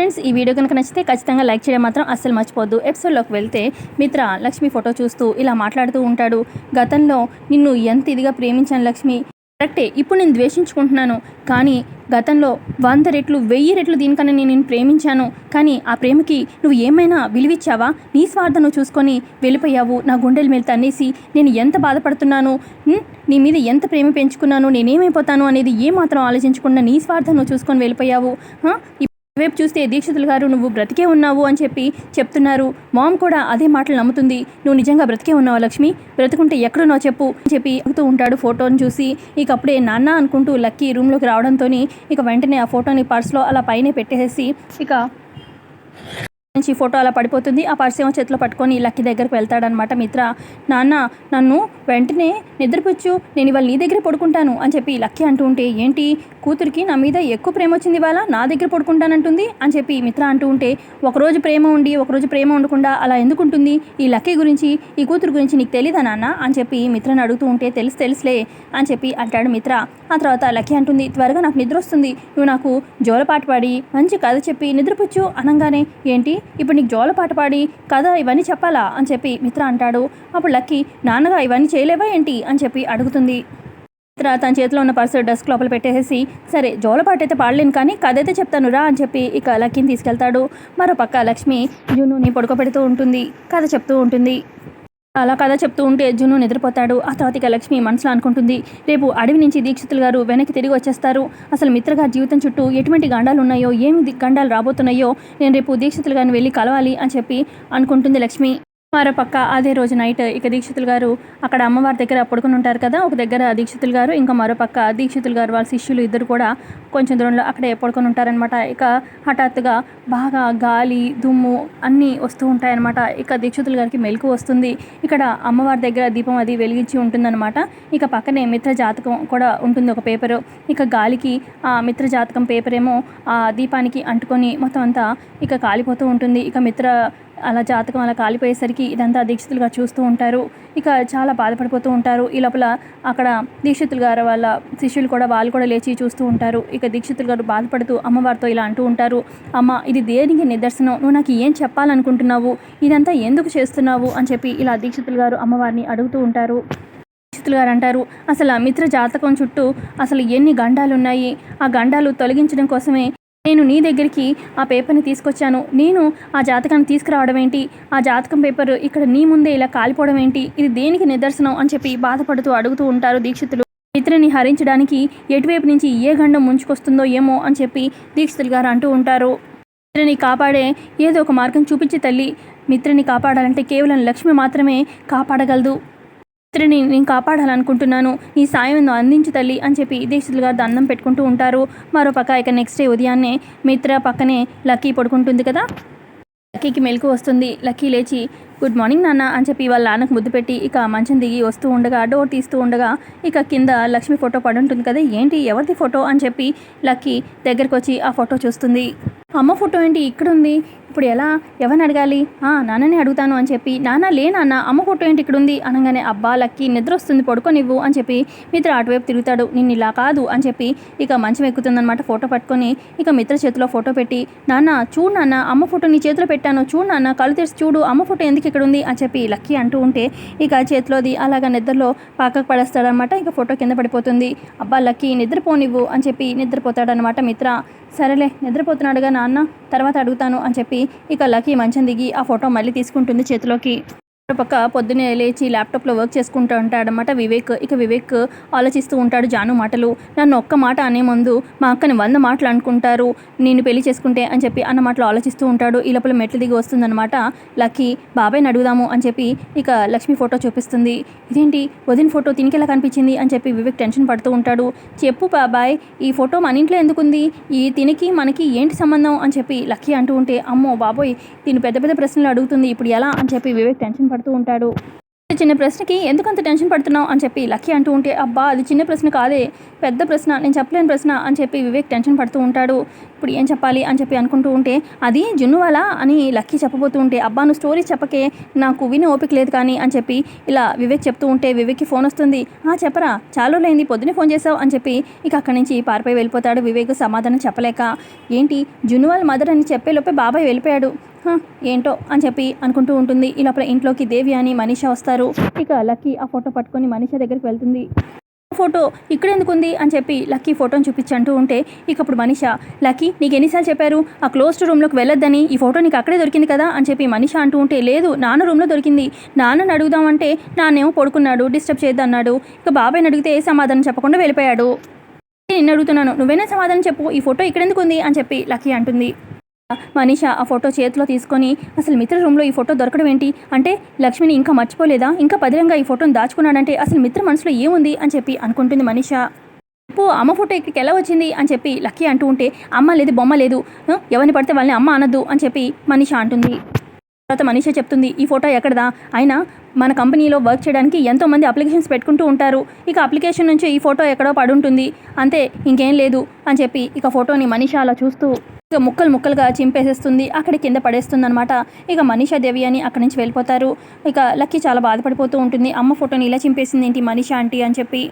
Friends ఈ video కనుక నచ్చితే ఖచ్చితంగా లైక్ చేయడం మాత్రం అస్సలు మర్చిపోద్దు ఎపిసోడ్లోకి వెళ్తే మిత్ర లక్ష్మి ఫోటో చూస్తూ ఇలా మాట్లాడుతూ ఉంటాడు. గతంలో నిన్ను ఎంత ఇదిగా ప్రేమించాను లక్ష్మి. కరెక్టే ఇప్పుడు నేను ద్వేషించుకుంటున్నాను. కానీ గతంలో వంద రెట్లు వెయ్యి రెట్లు దీనికన్నా నేను నేను ప్రేమించాను. కానీ ఆ ప్రేమకి నువ్వు ఏమైనా విలువిచ్చావా? నీ స్వార్థం నువ్వు చూసుకొని వెళ్ళిపోయావు. నా గుండెల మీద తన్నేసి నేను ఎంత బాధపడుతున్నాను? నీ మీద ఎంత ప్రేమ పెంచుకున్నాను? నేనేమైపోతాను అనేది ఏమాత్రం ఆలోచించకుండా నీ స్వార్థం నువ్వు చూసుకొని వెళ్ళిపోయావు. వైపు చూస్తే దీక్షితులు గారు నువ్వు బ్రతికే ఉన్నావు అని చెప్పి చెప్తున్నారు. మామ్ కూడా అదే మాటలు నమ్ముతుంది. నువ్వు నిజంగా బ్రతికే ఉన్నావా లక్ష్మి? బ్రతుకుంటే ఎక్కడున్నావు చెప్పు అని చెప్పి అడుగుతూ ఉంటాడు ఫోటోని చూసి. ఇక అప్పుడే నాన్న అనుకుంటూ లక్కీ రూమ్లోకి రావడంతో ఇక వెంటనే ఆ ఫోటోని పర్స్లో అలా పైన పెట్టేసి ఇక నుంచి ఫోటో అలా పడిపోతుంది. ఆ పర్స్ ఏమో చేతిలో పట్టుకొని లక్కీ దగ్గరికి వెళ్తాడనమాట మిత్ర. నాన్న నన్ను వెంటనే నిద్రపుచ్చు. నేను ఇవాళ నీ దగ్గర పడుకుంటాను అని చెప్పి లక్కీ అంటూ ఉంటే ఏంటి? కూతురికి నా మీద ఎక్కువ ప్రేమ వచ్చింది ఇవాళ? నా దగ్గర పడుకుంటానంటుంది అని చెప్పి మిత్ర అంటూ ఉంటే ఒకరోజు ప్రేమ ఉండి ఒకరోజు ప్రేమ ఉండకుండా అలా ఎందుకు ఉంటుంది? ఈ లక్కీ గురించి ఈ కూతురు గురించి నీకు తెలీదా నాన్న? అని చెప్పి మిత్రను అడుగుతూ ఉంటే తెలుసు తెలుసులే అని చెప్పి అంటాడు మిత్ర. ఆ తర్వాత లక్కీ అంటుంది త్వరగా నాకు నిద్ర వస్తుంది. నువ్వు నాకు జోలపాట పాడి మంచి కథ చెప్పి నిద్రపుచ్చు అనగానే ఏంటి? ఇప్పుడు నీకు జోలపాట పాడి కథ ఇవన్నీ చెప్పాలా? అని చెప్పి మిత్ర అంటాడు. అప్పుడు లక్కీ నాన్నగా ఇవన్నీ చేయలేవా ఏంటి? అని చెప్పి అడుగుతుంది. మిత్ర తన చేతిలో ఉన్న పర్సు డెస్క్ లోపల పెట్టేసి సరే జోలపాట అయితే పాడలేను కానీ కథ అయితే చెప్తాను రా అని చెప్పి ఇక లక్కీని తీసుకెళ్తాడు. మరో పక్క లక్ష్మి జున్నుని పడుకోబెడుతూ ఉంటుంది. కథ చెప్తూ ఉంటుంది. అలా కథ చెప్తూ ఉంటే జున్ను నిద్రపోతాడు. ఆ తర్వాత ఇక లక్ష్మి మనసులో అనుకుంటుంది రేపు అడవి నుంచి దీక్షితులు గారు వెనక్కి తిరిగి వచ్చేస్తారు. అసలు మిత్రగారి జీవితం చుట్టూ ఎటువంటి గండాలు ఉన్నాయో ఏమి గండాలు రాబోతున్నాయో నేను రేపు దీక్షితులు గారిని వెళ్ళి కలవాలి అని చెప్పి అనుకుంటుంది లక్ష్మి. మరో పక్క అదే రోజు నైట్ ఇక దీక్షితులు గారు అక్కడ అమ్మవారి దగ్గర పడుకుని ఉంటారు కదా ఒక దగ్గర దీక్షితులు గారు ఇంకా మరోపక్క దీక్షితులు గారు వాళ్ళ శిష్యులు ఇద్దరు కూడా కొంచెం దూరంలో అక్కడే పడుకొని ఉంటారనమాట ఇక హఠాత్తుగా బాగా గాలి దుమ్ము అన్నీ వస్తూ ఉంటాయన్నమాట. ఇక దీక్షితులు గారికి మెలకు వస్తుంది. ఇక్కడ అమ్మవారి దగ్గర దీపం అది వెలిగించి ఉంటుందన్నమాట. ఇక పక్కనే మిత్ర జాతకం కూడా ఉంటుంది ఒక పేపరు. ఇక గాలికి ఆ మిత్ర జాతకం పేపర్ ఏమో ఆ దీపానికి అంటుకొని మొత్తం అంతా ఇక కాలిపోతూ ఉంటుంది. ఇక మిత్ర అలా జాతకం అలా కాలిపోయేసరికి ఇదంతా దీక్షితులుగా చూస్తూ ఉంటారు. ఇక చాలా బాధపడిపోతూ ఉంటారు. ఈ లోపల అక్కడ దీక్షితులు గారు వాళ్ళ శిష్యులు కూడా వాళ్ళు కూడా లేచి చూస్తూ ఉంటారు. ఇక దీక్షితులు గారు బాధపడుతూ అమ్మవారితో ఇలా అంటూ ఉంటారు. అమ్మ ఇది దేనికి నిదర్శనం? నువ్వు నాకు ఏం చెప్పాలనుకుంటున్నావు? ఇదంతా ఎందుకు చేస్తున్నావు? అని చెప్పి ఇలా దీక్షితులు గారు అమ్మవారిని అడుగుతూ ఉంటారు. దీక్షితులు గారు అంటారు అసలు ఆ మిత్ర జాతకం చుట్టూ అసలు ఎన్ని గండాలు ఉన్నాయి ఆ గండాలు తొలగించడం కోసమే నేను నీ దగ్గరికి ఆ పేపర్ని తీసుకొచ్చాను. నేను ఆ జాతకాన్ని తీసుకురావడం ఏంటి? ఆ జాతకం పేపర్ ఇక్కడ నీ ముందే ఇలా కాలిపోవడం ఏంటి? ఇది దేనికి నిదర్శనం అని చెప్పి బాధపడుతూ అడుగుతూ ఉంటారు దీక్షితులు. మిత్రుని హరించడానికి ఎటువైపు నుంచి ఏ గండం ముంచుకొస్తుందో ఏమో అని చెప్పి దీక్షితులు గారు అంటూ ఉంటారు. మిత్రుని కాపాడే ఏదో ఒక మార్గం చూపించి తల్లి. మిత్రుని కాపాడాలంటే కేవలం లక్ష్మి మాత్రమే కాపాడగలదు. మిత్రని నేను కాపాడాలనుకుంటున్నాను. ఈ సాయం అందించు తల్లి అని చెప్పి దీక్షితులు గారు దండం పెట్టుకుంటూ ఉంటారు. మరో పక్క ఇక నెక్స్ట్ డే ఉదయాన్నే మిత్ర పక్కనే లక్కీ పడుకుంటుంది కదా? లక్కీకి మెలకు వస్తుంది. లక్కీ లేచి గుడ్ మార్నింగ్ నాన్న అని చెప్పి వాళ్ళ నాన్నకు ముద్దు పెట్టి ఇక మంచం దిగి వస్తూ ఉండగా డోర్ తీస్తూ ఉండగా ఇక కింద లక్ష్మి ఫోటో పడి ఉంటుంది కదా? ఏంటి? ఎవరిది ఫోటో? అని చెప్పి లక్కీ దగ్గరికి వచ్చి ఆ ఫోటో చూస్తుంది. అమ్మ ఫోటో ఏంటి? ఇక్కడ ఉంది ఇప్పుడు ఎలా? ఎవరిని అడగాలి? ఆ నాన్నని అడుగుతాను అని చెప్పి నాన్న లే నాన్న అమ్మ ఫోటో ఏంటి ఇక్కడ ఉంది? అనగానే అబ్బా లక్కి నిద్ర వస్తుంది పడుకోనివ్వు అని చెప్పి మిత్ర అటువైపు తిరుగుతాడు. నిన్ను ఇలా కాదు అని చెప్పి ఇక మంచం ఎక్కుతుందన్నమాట ఫోటో పట్టుకొని ఇక మిత్ర చేతిలో ఫోటో పెట్టి నాన్న చూడు నాన్న అమ్మ ఫోటో నీ చేతిలో పెట్టాను చూడు నాన్న కళ్ళు తెరిచి చూడు అమ్మ ఫోటో ఎందుకు ఇక్కడ ఉంది? అని చెప్పి లక్కీ అంటూ ఉంటే ఇక చేతిలోది అలాగా నిద్రలో పాకకు పడేస్తాడనమాట ఇక ఫోటో కింద పడిపోతుంది. అబ్బా లక్కీ నిద్రపోనివ్వు అని చెప్పి నిద్రపోతాడనమాట మిత్ర. సరేలే నిద్రపోతున్నాడుగా నాన్న. తర్వాత అడుగుతాను అని చెప్పి ఇక లక్కీ మంచం దిగి ఆ ఫోటో మళ్ళీ తీసుకుంటుంది చేతిలోకి. పక్క పొద్దున్నే లేచి ల్యాప్టాప్లో వర్క్ చేసుకుంటూ ఉంటాడనమాట వివేక్. ఇక వివేక్ ఆలోచిస్తూ ఉంటాడు జాను మాటలు. నన్ను ఒక్క మాట అనే ముందు మా అక్కని వంద మాటలు అనుకుంటారు. నేను పెళ్ళి చేసుకుంటే అని చెప్పి అన్న మాటలు ఆలోచిస్తూ ఉంటాడు. ఈ లోపల మెట్లు దిగి వస్తుందన్నమాట. లక్కీ బాబాయ్ని అడుగుదాము అని చెప్పి ఇక లక్ష్మి ఫోటో చూపిస్తుంది. ఇదేంటి? వదిన ఫోటో తినికెలా కనిపించింది? అని చెప్పి వివేక్ టెన్షన్ పడుతూ ఉంటాడు. చెప్పు బాబాయ్ ఈ ఫోటో మన ఇంట్లో ఎందుకుంది? ఈ తినికి మనకి ఏంటి సంబంధం? అని చెప్పి లక్కీ అంటూ ఉంటే అమ్మో బాబోయ్ దీని పెద్ద పెద్ద ప్రశ్నలు అడుగుతుంది. ఇప్పుడు ఎలా? అని చెప్పి వివేక్ టెన్షన్ పడుతుంది మాట్లాడుతూ ఉంటాడు. చిన్న ప్రశ్నకి ఎందుకంత టెన్షన్ పడుతున్నావు? అని చెప్పి లక్కీ అంటూ ఉంటే అబ్బా అది చిన్న ప్రశ్న కాదే. పెద్ద ప్రశ్న నేను చెప్పలేని ప్రశ్న అని చెప్పి వివేక్ టెన్షన్ పడుతూ ఉంటాడు. ఇప్పుడు ఏం చెప్పాలి? అని చెప్పి అనుకుంటూ ఉంటే అది జున్నువాల అని లక్కీ చెప్పబోతూ ఉంటే అబ్బా నువ్వు స్టోరీ చెప్పకే. నాకు విని ఓపిక లేదు కానీ అని చెప్పి ఇలా వివేక్ చెప్తూ ఉంటే వివేక్కి ఫోన్ వస్తుంది. ఆ చెప్పరా. చాలా రోజులైంది. పొద్దునే ఫోన్ చేసావు అని చెప్పి ఇక అక్కడి నుంచి పారిపోయి వెళ్ళిపోతాడు. వివేక్ సమాధానం చెప్పలేక ఏంటి? జున్నువాల్ మదర్ అని చెప్పే లోపే బాబాయ్ వెళ్ళిపోయాడు. ఏంటో అని చెప్పి అనుకుంటూ ఉంటుంది. ఈ లోపల ఇంట్లోకి దేవి అని మనీష వస్తారు. ఇక లక్కీ ఆ ఫోటో పట్టుకొని మనీష దగ్గరికి వెళ్తుంది. ఫోటో ఇక్కడ ఎందుకు ఉంది అని చెప్పి లక్కీ ఫోటోని చూపించి అంటూ ఉంటే ఇక అప్పుడు మనీషా లక్కీ నీకు ఎన్నిసార్లు చెప్పారు? ఆ క్లోజ్డ్ రూమ్లోకి వెళ్ళొద్దని. ఈ ఫోటో నీకు అక్కడే దొరికింది కదా? అని చెప్పి మనీష అంటూ ఉంటే లేదు నాన్న రూమ్లో దొరికింది. నాన్నని అడుగుదామంటే నాన్నేమో పడుకున్నాడు డిస్టర్బ్ చేయొద్దన్నాడు. ఇక బాబాయ్ని అడిగితే ఏ సమాధానం చెప్పకుండా వెళ్ళిపోయాడు. నిన్ను అడుగుతున్నాను. నువ్వేనా సమాధానం చెప్పు. ఈ ఫోటో ఇక్కడ ఎందుకు ఉంది అని చెప్పి లక్కీ అంటుంది. మనీష ఆ ఫోటో చేతిలో తీసుకొని అసలు మిత్ర రూమ్లో ఈ ఫోటో దొరకడం ఏంటి? అంటే లక్ష్మిని ఇంకా మర్చిపోలేదా? ఇంకా పదిలంగా ఈ ఫోటోని దాచుకున్నాడంటే అసలు మిత్ర మనసులో ఏముంది? అని చెప్పి అనుకుంటుంది మనీష. పో అమ్మ ఫోటో ఇక్కడికి ఎలా వచ్చింది? అని చెప్పి లక్కీ అంటూ ఉంటే అమ్మ లేదు బొమ్మ లేదు. ఎవరిని పడితే వాళ్ళని అమ్మ అనద్దు. అని చెప్పి మనీష అంటుంది. తర్వాత మనీష చెప్తుంది ఈ ఫోటో ఎక్కడదా? అయినా మన కంపెనీలో వర్క్ చేయడానికి ఎంతోమంది అప్లికేషన్స్ పెట్టుకుంటూ ఉంటారు. ఇక అప్లికేషన్ నుంచి ఈ ఫోటో ఎక్కడో పడి ఉంటుంది అంతే ఇంకేం లేదు. అని చెప్పి ఇక ఫోటోని మనీష అలా చూస్తూ ఇక ముక్కలు ముక్కలుగా చింపేసేస్తుంది. అక్కడ కింద పడేస్తుంది అనమాట ఇక మనీషా దేవి అని అక్కడి నుంచి వెళ్ళిపోతారు. ఇక లక్కీ చాలా బాధపడిపోతూ ఉంటుంది. అమ్మ ఫోటోని ఇలా చింపేసింది ఏంటి మనీషా ఆంటీ అని చెప్పి.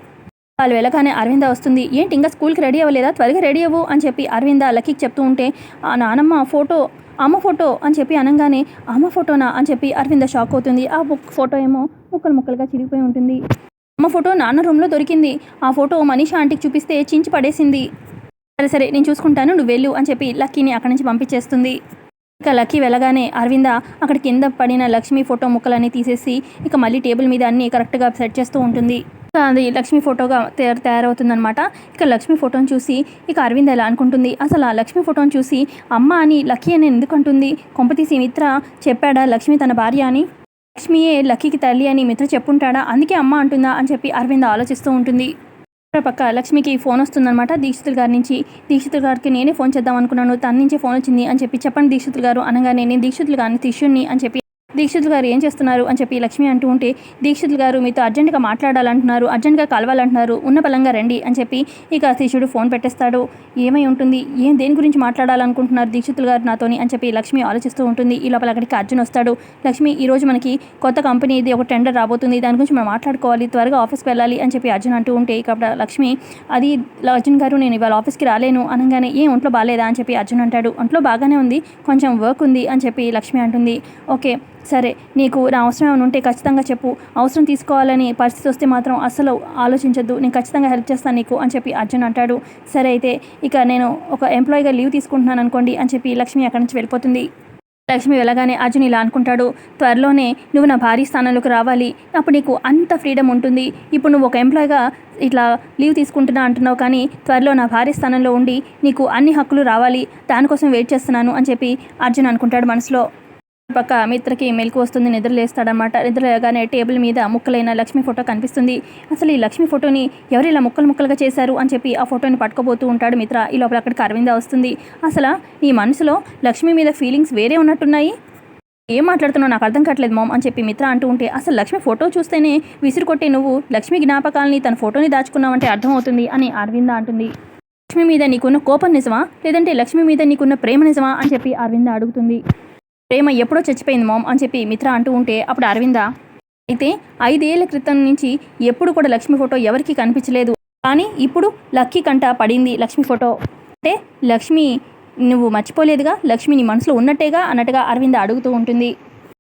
వాళ్ళు వెళ్ళగానే అరవింద వస్తుంది. ఏంటి ఇంకా స్కూల్కి రెడీ అవ్వలేదా? త్వరగా రెడీ అవ్వు అని చెప్పి అరవింద లక్కీకి చెప్తూ ఉంటే ఆ నానమ్మ ఫోటో అమ్మ ఫోటో అని చెప్పి అనగానే అమ్మ ఫోటోనా? అని చెప్పి అరవింద షాక్ అవుతుంది. ఆ ఫోటో ఏమో ముక్కలు ముక్కలుగా చిరిగిపోయి ఉంటుంది. అమ్మ ఫోటో నాన్న రూమ్లో దొరికింది. ఆ ఫోటో మనీషా ఆంటీకి చూపిస్తే చించి పడేసింది. సరే సరే నేను చూసుకుంటాను నువ్వు వెళ్ళు అని చెప్పి లక్కీని అక్కడి నుంచి పంపించేస్తుంది. ఇక లక్కీ వెళ్ళగానే అరవింద అక్కడ కింద పడిన లక్ష్మి ఫోటో ముక్కలన్నీ తీసేసి ఇక మళ్ళీ టేబుల్ మీద అన్నీ కరెక్ట్గా సెట్ చేస్తూ ఉంటుంది. అది లక్ష్మి ఫోటోగా తయారు తయారవుతుందనమాట ఇక లక్ష్మి ఫోటోని చూసి ఇక అరవింద్ ఎలా అనుకుంటుంది? అసలు ఆ లక్ష్మి ఫోటోని చూసి అమ్మ అని లక్కీ అని ఎందుకు అంటుంది? కొంపతీసి మిత్ర చెప్పాడా లక్ష్మి తన భార్య అని? లక్ష్మియే లక్కీకి తల్లి అని మిత్ర చెప్పుంటాడా? అందుకే అమ్మ అంటుందా అని చెప్పి అరవింద్ ఆలోచిస్తూ ఉంటుంది. పక్క లక్ష్మికి ఫోన్ వస్తుందన్నమాట. దీక్షితుల గారి నుంచి దీక్షితుల గారికి నేనే ఫోన్ చేద్దాం అనుకున్నాను. తన నుంచి ఫోన్ వచ్చింది అని చెప్పి చెప్పండి దీక్షితులు గారు అనగానే నేను దీక్షితులు గారిని శిష్యుణ్ణి అని చెప్పి దీక్షితులు గారు ఏం చేస్తున్నారు అని చెప్పి లక్ష్మి అంటూ ఉంటే దీక్షితులు గారు మీతో అర్జెంటుగా మాట్లాడాలంటున్నారు అర్జెంటుగా కలవాలంటున్నారు ఉన్న బలంగా రండి అని చెప్పి ఇక శిష్యుడు ఫోన్ పెట్టేస్తాడు. ఏమై ఉంటుంది? ఏం దేని గురించి మాట్లాడాలనుకుంటున్నారు దీక్షితులు గారు నాతోని? అని చెప్పి లక్ష్మి ఆలోచిస్తూ ఉంటుంది. ఈ లోపల అక్కడికి అర్జున్ వస్తాడు. లక్ష్మి ఈరోజు మనకి కొత్త కంపెనీ ఇది ఒక టెండర్ రాబోతుంది. దాని గురించి మనం మాట్లాడుకోవాలి త్వరగా ఆఫీస్కి వెళ్ళాలి అని చెప్పి అర్జున్ అంటూ ఉంటే ఇక లక్ష్మి అది అర్జున్ గారు నేను ఇవాళ ఆఫీస్కి రాలేను అనగానే ఏ ఒంట్లో బాగాలేదా అని చెప్పి అర్జున్ అంటాడు. ఒంట్లో బాగానే ఉంది కొంచెం వర్క్ ఉంది అని చెప్పి లక్ష్మి అంటుంది. ఓకే సరే నీకు నా అవసరం ఏమైనా ఉంటే ఖచ్చితంగా చెప్పు. అవసరం తీసుకోవాలని పరిస్థితి వస్తే మాత్రం అసలు ఆలోచించద్దు. నేను ఖచ్చితంగా హెల్ప్ చేస్తాను నీకు అని చెప్పి అర్జున్ అంటాడు. సరే అయితే ఇక నేను ఒక ఎంప్లాయీగా లీవ్ తీసుకుంటున్నాను అనుకోండి అని చెప్పి లక్ష్మి అక్కడి నుంచి వెళ్ళిపోతుంది. లక్ష్మి వెళ్ళగానే అర్జున్ ఇలా అనుకుంటాడు. త్వరలోనే నువ్వు నా భారీ స్థానంలోకి రావాలి. అప్పుడు నీకు అంత ఫ్రీడమ్ ఉంటుంది. ఇప్పుడు నువ్వు ఒక ఎంప్లాయ్గా ఇట్లా లీవ్ తీసుకుంటున్నా అంటున్నావు కానీ త్వరలో నా భారీ స్థానంలో ఉండి నీకు అన్ని హక్కులు రావాలి. దానికోసం వెయిట్ చేస్తున్నాను అని చెప్పి అర్జున్ అనుకుంటాడు మనసులో. పక్క మిత్రకి మెలకు వస్తుంది నిద్ర లేస్తాడనమాట నిద్ర లేగానే టేబుల్ మీద ముక్కలైన లక్ష్మి ఫోటో కనిపిస్తుంది. అసలు ఈ లక్ష్మి ఫోటోని ఎవరు ఇలా ముక్కలు ముక్కలుగా చేశారు అని చెప్పి ఆ ఫోటోని పట్టుకోబోతూ ఉంటాడు మిత్ర. ఈ లోపల అక్కడికి అరవింద వస్తుంది. అసలు నీ మనసులో లక్ష్మి మీద ఫీలింగ్స్ వేరే ఉన్నట్టున్నాయి? ఏం మాట్లాడుతున్నావు? నాకు అర్థం కావట్లేదు మామ్ అని చెప్పి మిత్ర అంటూ ఉంటే అసలు లక్ష్మి ఫోటో చూస్తేనే విసిరు కొట్టే నువ్వు లక్ష్మి జ్ఞాపకాలని తన ఫోటోని దాచుకున్నావంటే అర్థమవుతుంది అని అరవింద అంటుంది. లక్ష్మి మీద నీకున్న కోపం నిజమా? లేదంటే లక్ష్మి మీద నీకున్న ప్రేమ నిజమా? అని చెప్పి అరవింద అడుగుతుంది. ప్రేమ ఎప్పుడో చచ్చిపోయింది మామ్ అని చెప్పి మిత్ర అంటూ ఉంటే అప్పుడు అరవింద? అయితే ఐదేళ్ళ క్రితం నుంచి ఎప్పుడు కూడా లక్ష్మి ఫోటో ఎవరికీ కనిపించలేదు. కానీ ఇప్పుడు లక్కీ కంట పడింది లక్ష్మి ఫోటో. అంటే లక్ష్మి నువ్వు మర్చిపోలేదుగా లక్ష్మి నీ మనసులో ఉన్నట్టేగా అన్నట్టుగా అరవింద అడుగుతూ ఉంటుంది.